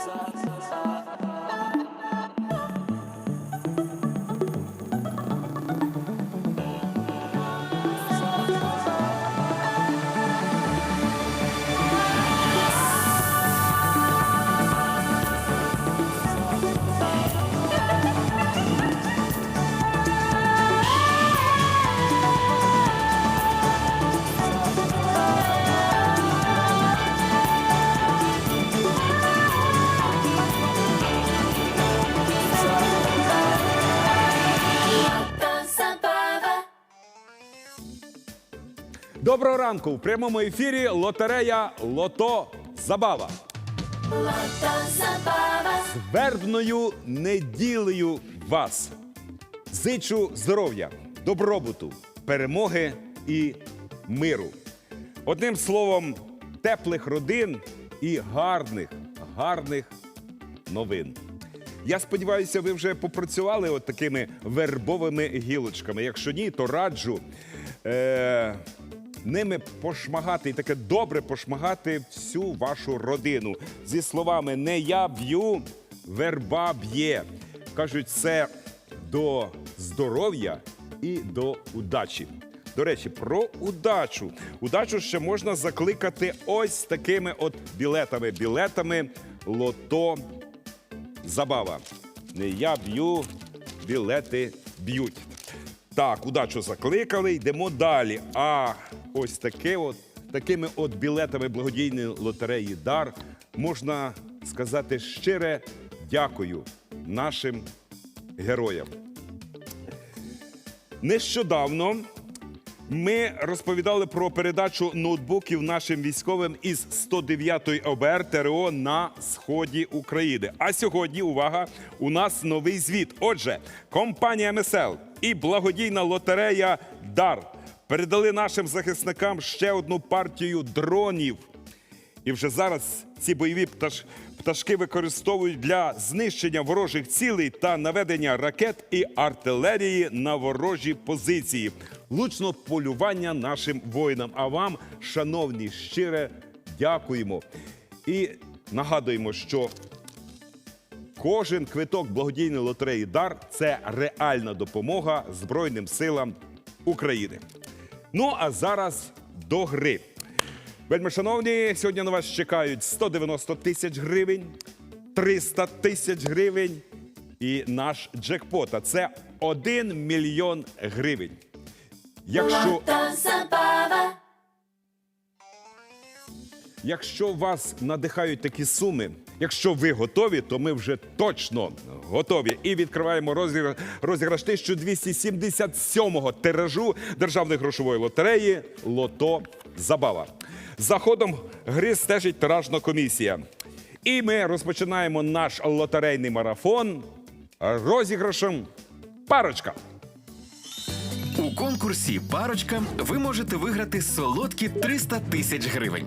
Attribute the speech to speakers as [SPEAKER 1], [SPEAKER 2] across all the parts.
[SPEAKER 1] sa sa sa Доброго ранку! В прямому ефірі лотерея Лото Забава. З вербною неділею вас. Зичу здоров'я, добробуту, перемоги і миру. Одним словом, теплих родин і гарних, гарних новин. Я сподіваюся, ви вже попрацювали от такими вербовими гілочками. Якщо ні, то раджу е- ними пошмагати і таке добре пошмагати всю вашу родину. Зі словами не я б'ю, верба б'є. Кажуть, це до здоров'я і до удачі. До речі, про удачу. Удачу ще можна закликати ось такими от білетами. Білетами лото забава. Не я б'ю, білети б'ють. Так, удачу закликали, йдемо далі. А ось таке от, такими от білетами благодійної лотереї Дар можна сказати щире дякую нашим героям. Нещодавно ми розповідали про передачу ноутбуків нашим військовим із 109-ї ОБР ТРО на сході України. А сьогодні, увага, у нас новий звіт. Отже, компанія МСЛ і благодійна лотерея Дар передали нашим захисникам ще одну партію дронів. І вже зараз ці бойові пташ... пташки використовують для знищення ворожих цілей та наведення ракет і артилерії на ворожі позиції. Лучно полювання нашим воїнам. А вам, шановні, щире дякуємо. І нагадуємо, що кожен квиток благодійної лотереї Дар це реальна допомога Збройним силам України. Ну а зараз до гри. Вельми шановні, сьогодні на вас чекають 190 тисяч гривень, 300 тисяч гривень і наш джекпот. А це 1 мільйон гривень. Якщо, якщо вас надихають такі суми, якщо ви готові, то ми вже точно готові. І відкриваємо розіграш, розіграш 1277-го тиражу Державної грошової лотереї Лото Забава. За ходом гри стежить тиражна комісія. І ми розпочинаємо наш лотерейний марафон розіграшем парочка.
[SPEAKER 2] У конкурсі Парочка ви можете виграти солодкі 300 тисяч гривень.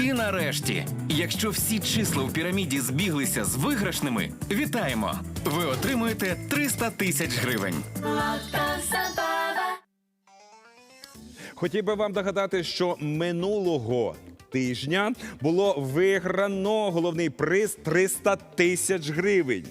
[SPEAKER 2] І нарешті, якщо всі числа у піраміді збіглися з виграшними, вітаємо! Ви отримуєте 300 тисяч гривень.
[SPEAKER 1] Хотів би вам догадати, що минулого тижня було виграно головний приз 300 тисяч гривень.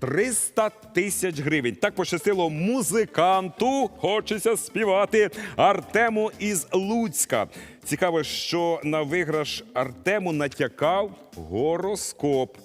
[SPEAKER 1] 300 тисяч гривень. Так пощастило музиканту, хочеться співати Артему із Луцька. Цікаво, що на виграш Артему натякав гороскоп.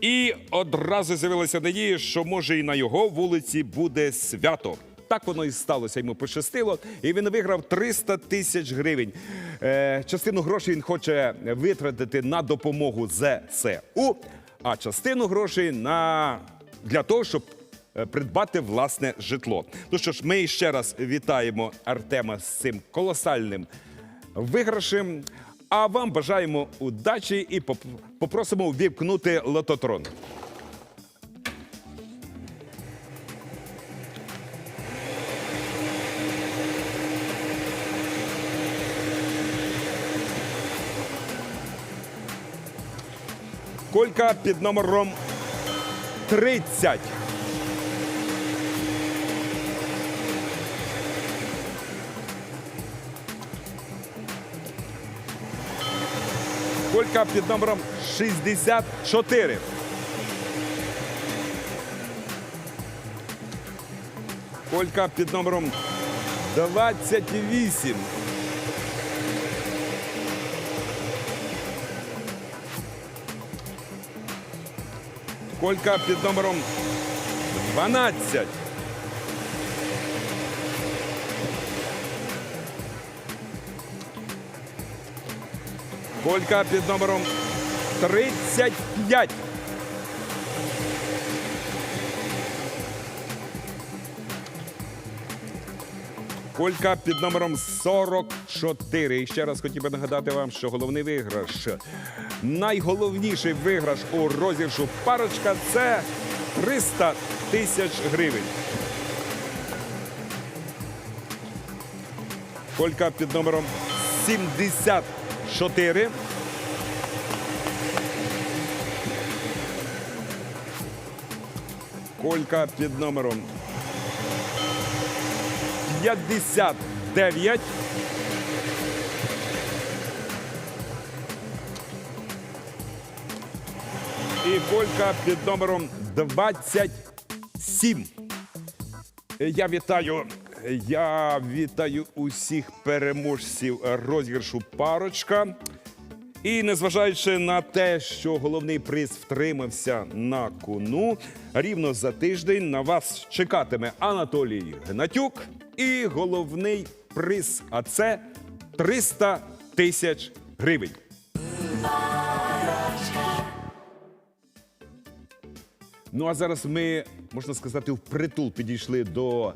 [SPEAKER 1] І одразу з'явилася надія, що може і на його вулиці буде свято. Так воно і сталося. Йому пощастило, і він виграв 300 тисяч гривень. Е, частину грошей він хоче витратити на допомогу ЗСУ, а частину грошей на для того, щоб е, придбати власне житло. Ну що ж, ми ще раз вітаємо Артема з цим колосальним виграшем. А вам бажаємо удачі і попросимо ввімкнути лототрон. Колька під номером 30. Колька під номером 64. Колька під номером 28. Колька під номером 12. Колька під номером 35. Колька під номером 44. І ще раз хотів би нагадати вам, що головний виграш, найголовніший виграш у розіграшу парочка це 300 тисяч гривень. Колька під номером 74. Колька під номером 59. І колька під номером 27. Я вітаю. Я вітаю усіх переможців розіграшу парочка. І незважаючи на те, що головний приз втримався на кону, рівно за тиждень на вас чекатиме Анатолій Гнатюк і головний приз. А це 300 тисяч гривень. Ну а зараз ми, можна сказати, впритул підійшли до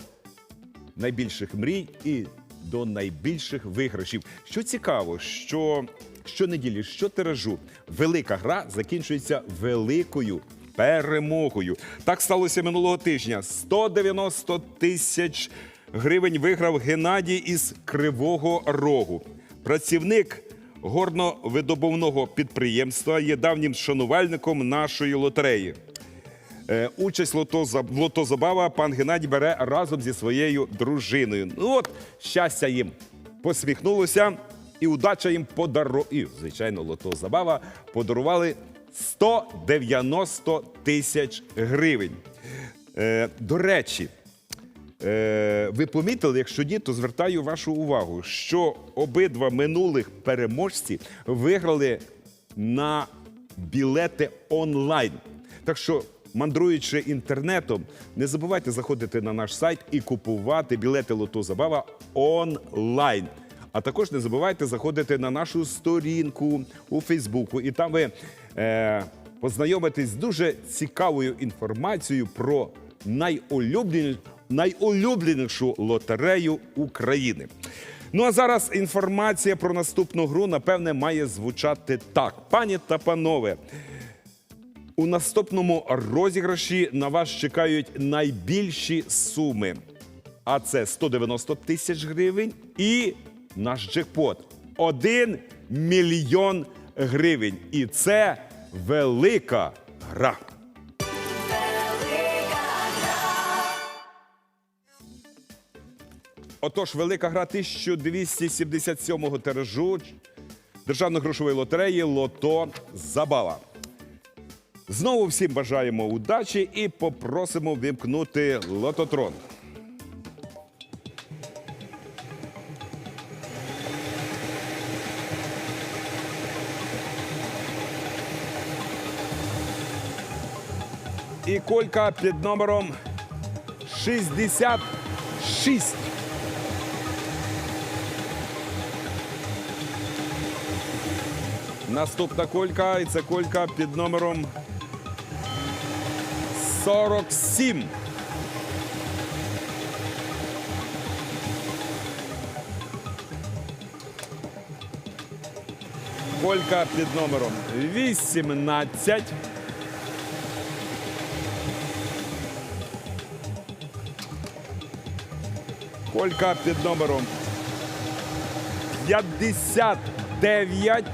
[SPEAKER 1] найбільших мрій і до найбільших виграшів. Що цікаво, що щонеділі, щотиражу, велика гра закінчується великою перемогою. Так сталося минулого тижня. 190 тисяч гривень виграв Геннадій із Кривого Рогу. Працівник горновидобувного підприємства є давнім шанувальником нашої лотереї. Е, Участь в лото, за- в лото забава пан Геннадій бере разом зі своєю дружиною. Ну от щастя їм посміхнулося, і удача їм подарувала. Звичайно, лото забава подарували 190 тисяч гривень. Е, до речі, Е, ви помітили, якщо ні, то звертаю вашу увагу, що обидва минулих переможці виграли на білети онлайн. Так що, мандруючи інтернетом, не забувайте заходити на наш сайт і купувати білети Лото Забава онлайн. А також не забувайте заходити на нашу сторінку у Фейсбуку, і там ви е, познайомитесь з дуже цікавою інформацією про найулюблені- найулюбленішу лотерею України. Ну а зараз інформація про наступну гру, напевне, має звучати так. Пані та панове, у наступному розіграші на вас чекають найбільші суми. А це 190 тисяч гривень і наш джекпот 1 мільйон гривень. І це велика гра. Отож, велика гра 1277-го тиражу Державної грошової лотереї Лото Забава. Знову всім бажаємо удачі і попросимо вимкнути лототрон. І колька під номером 66. Наступна колька, і це колька під номером 47. Колька під номером 18. Колька під номером 59.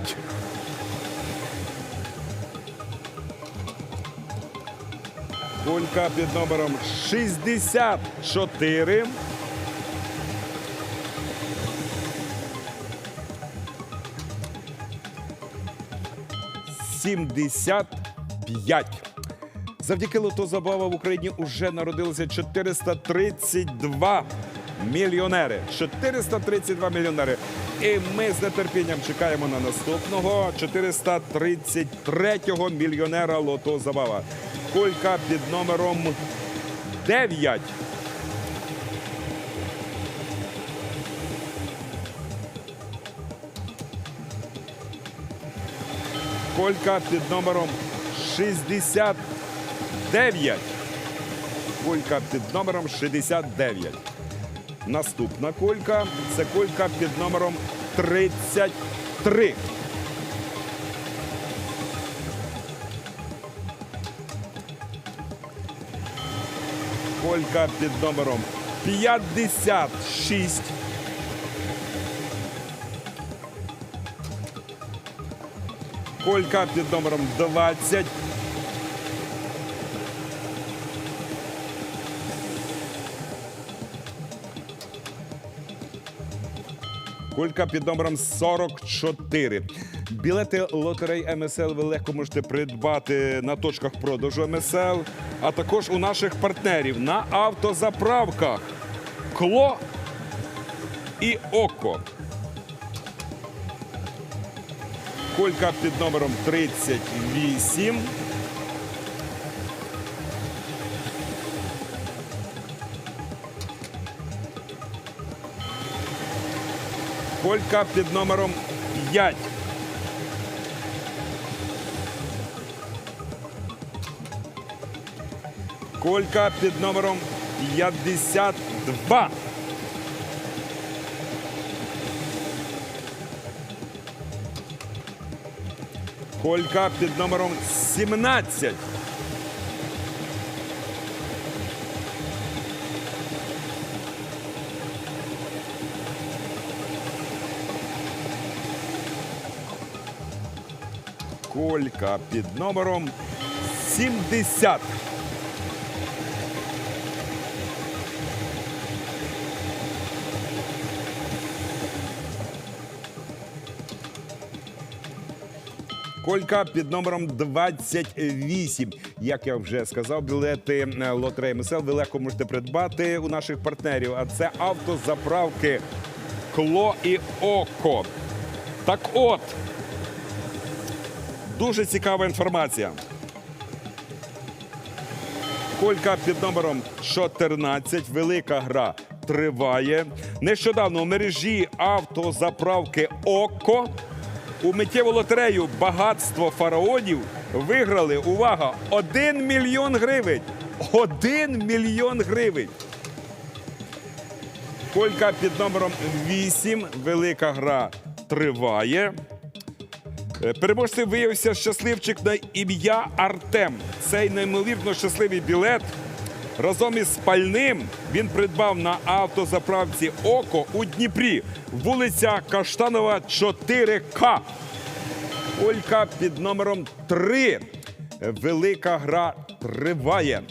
[SPEAKER 1] Колька під номером 64. Сімдесят п'ять. Завдяки лото забава в Україні вже народилося 432 мільйонери. 432 мільйонери. І ми з нетерпінням чекаємо на наступного 433-го мільйонера лото забава. Кулька під номером 9. Колька під номером 69. Колька під номером 69. Наступна колька це колька під номером 33. Колька під номером 56. Колька під номером 20. Кулька під номером 44. Білети лотерей МСЛ ви легко можете придбати на точках продажу МСЛ, а також у наших партнерів на автозаправках Кло і Око. Колька під номером 38. Колька під номером 5. Колька під номером 52. Колька під номером 17. Колька під номером 70. Колька під номером 28. Як я вже сказав, білети е, лотереї МСЛ ви легко можете придбати у наших партнерів. А це автозаправки Кло і Око. Так от, дуже цікава інформація. Колька під номером 14. Велика гра триває. Нещодавно у мережі автозаправки Око у миттєву лотерею Багатство фараонів виграли. Увага! 1 мільйон гривень. 1 мільйон гривень. Колька під номером 8. Велика гра триває. Е, Переможцем виявився щасливчик на ім'я Артем. Цей неймовірно щасливий білет разом із пальним він придбав на автозаправці Око у Дніпрі, вулиця Каштанова, 4К. Олька під номером 3. Велика гра триває.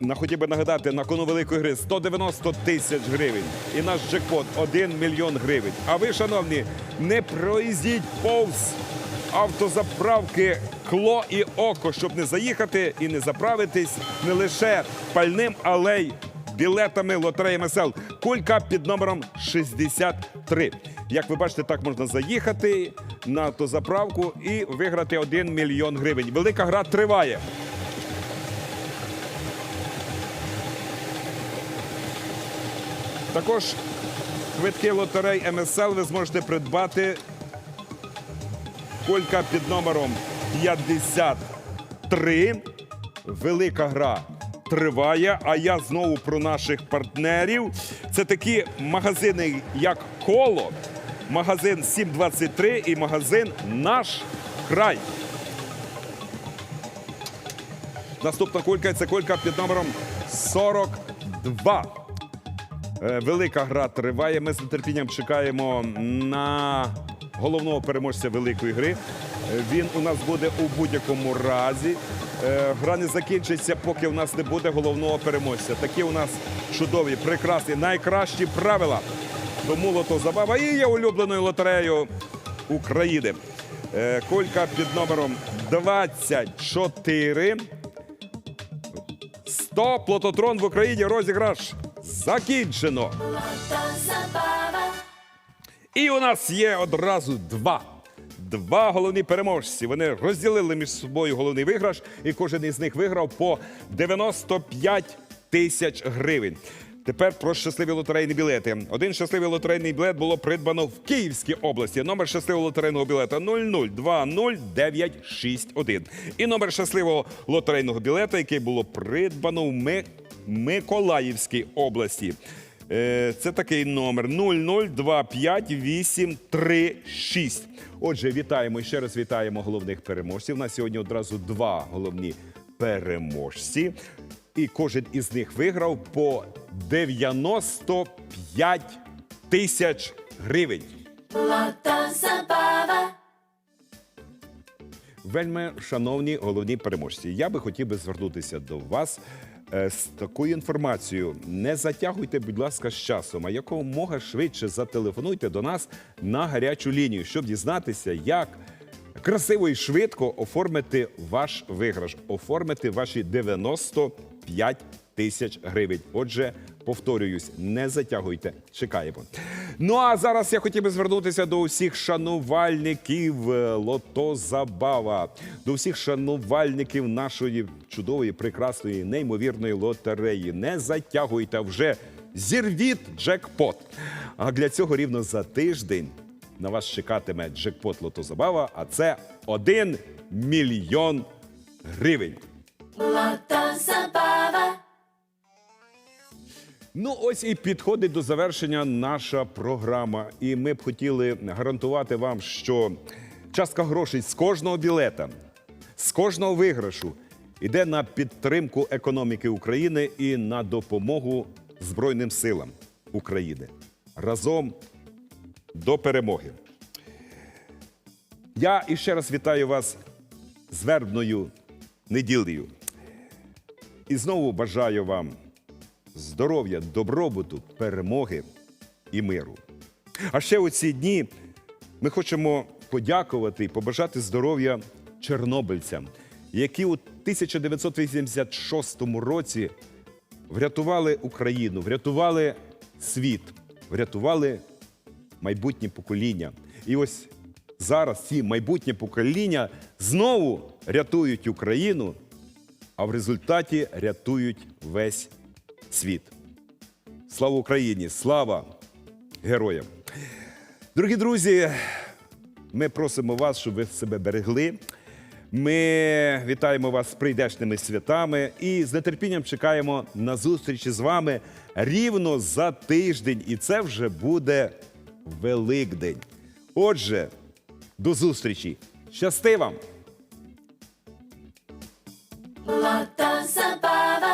[SPEAKER 1] На хотів би нагадати, на кону великої гри 190 тисяч гривень. І наш джекпот 1 мільйон гривень. А ви, шановні, не проїздіть повз автозаправки Кло і Око, щоб не заїхати і не заправитись не лише пальним, але й білетами лотереї МСЛ. Кулька під номером 63. Як ви бачите, так можна заїхати на автозаправку і виграти 1 мільйон гривень. Велика гра триває. Також квитки лотерей МСЛ ви зможете придбати. Колька під номером 53. Велика гра триває. А я знову про наших партнерів. Це такі магазини, як Коло, магазин 723 і магазин Наш край. Наступна кулька це кулька під номером 42. Е, Велика гра триває. Ми з нетерпінням чекаємо на головного переможця великої гри. Він у нас буде у будь-якому разі. Е, Гра не закінчиться, поки у нас не буде головного переможця. Такі у нас чудові, прекрасні, найкращі правила. Тому лото забава і є улюбленою лотереєю України. Е, Колька під номером 24. 100 плототрон в Україні розіграш закінчено. І у нас є одразу два. Два головні переможці. Вони розділили між собою головний виграш, і кожен із них виграв по 95 тисяч гривень. Тепер про щасливі лотерейні білети. Один щасливий лотерейний білет було придбано в Київській області. Номер щасливого лотерейного білета 0020961. І номер щасливого лотерейного білета, який було придбано в Миколаївській області. Е, Це такий номер 0025836. Отже, вітаємо і ще раз вітаємо головних переможців. У нас сьогодні одразу два головні переможці. І кожен із них виграв по 95 тисяч гривень. Вельми шановні головні переможці, я би хотів би звернутися до вас з такою інформацією. Не затягуйте, будь ласка, з часом, а якомога швидше зателефонуйте до нас на гарячу лінію, щоб дізнатися, як красиво і швидко оформити ваш виграш, оформити ваші 95 тисяч гривень. Отже, повторююсь, не затягуйте, чекаємо. Ну а зараз я хотів би звернутися до усіх шанувальників е, Лото Забава, до всіх шанувальників нашої чудової, прекрасної, неймовірної лотереї. Не затягуйте вже. Зірвіть джекпот. А для цього рівно за тиждень на вас чекатиме джекпот Лото Забава, а це 1 мільйон гривень. Ну, ось і підходить до завершення наша програма. І ми б хотіли гарантувати вам, що частка грошей з кожного білета, з кожного виграшу йде на підтримку економіки України і на допомогу Збройним силам України. Разом до перемоги. Я іще раз вітаю вас з вербною неділею. І знову бажаю вам здоров'я, добробуту, перемоги і миру. А ще у ці дні ми хочемо подякувати і побажати здоров'я чорнобильцям, які у 1986 році врятували Україну, врятували світ, врятували майбутнє покоління. І ось зараз ці майбутнє покоління знову рятують Україну, а в результаті рятують весь світ. Слава Україні! Слава героям! Дорогі друзі, ми просимо вас, щоб ви себе берегли. Ми вітаємо вас з прийдешними святами і з нетерпінням чекаємо на зустрічі з вами рівно за тиждень. І це вже буде Великдень. Отже, до зустрічі! Щасти вам!